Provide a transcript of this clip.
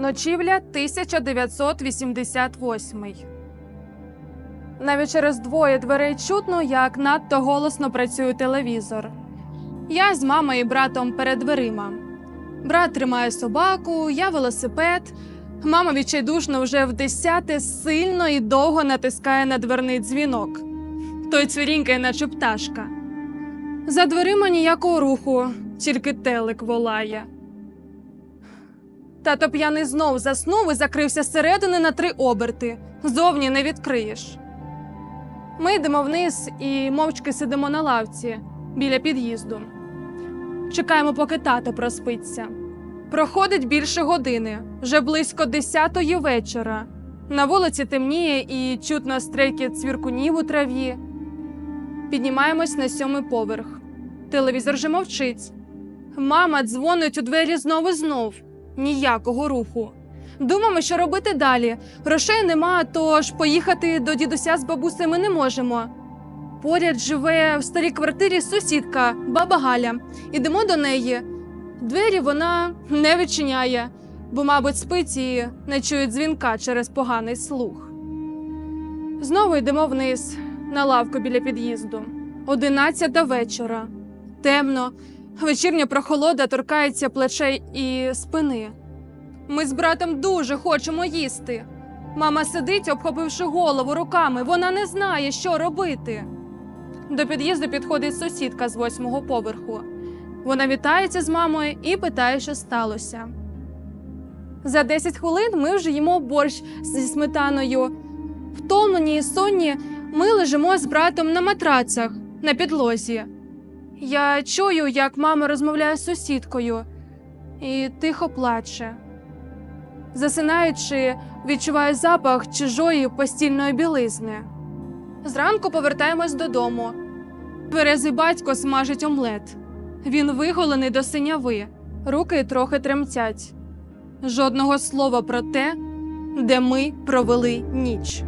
Ночівля 1988. Навіть через двоє дверей чутно, як надто голосно працює телевізор. Я з мамою і братом перед дверима. Брат тримає собаку, я велосипед. Мама відчайдушно вже в десяте сильно і довго натискає на дверний дзвінок. Той цвірінькає, наче пташка. За дверима ніякого руху, тільки телек волає. Тато п'яний знов заснув і закрився зсередини на три оберти. Зовні не відкриєш. Ми йдемо вниз і мовчки сидимо на лавці біля під'їзду. Чекаємо, поки тато проспиться. Проходить більше години, вже близько десятої вечора. На вулиці темніє і чутно стрейки цвіркунів у траві. Піднімаємось на сьомий поверх. Телевізор же мовчить. Мама дзвонить у двері знову і знов. Ніякого руху. Думаємо, що робити далі. Грошей нема, тож поїхати до дідуся з бабусею ми не можемо. Поряд живе в старій квартирі сусідка, баба Галя. Ідемо до неї. Двері вона не відчиняє, бо, мабуть, спить і не чує дзвінка через поганий слух. Знову йдемо вниз на лавку біля під'їзду. Одинадцята вечора. Темно. Вечірня прохолода торкається плечей і спини. Ми з братом дуже хочемо їсти. Мама сидить, обхопивши голову руками. Вона не знає, що робити. До під'їзду підходить сусідка з восьмого поверху. Вона вітається з мамою і питає, що сталося. За 10 хвилин ми вже їмо борщ зі сметаною. Втомлені і сонні ми лежимо з братом на матрацах на підлозі. Я чую, як мама розмовляє з сусідкою і тихо плаче. Засинаючи, відчуваю запах чужої постільної білизни. Зранку повертаємось додому. Березий батько смажить омлет. Він виголений до синяви, руки трохи тремтять. Жодного слова про те, де ми провели ніч.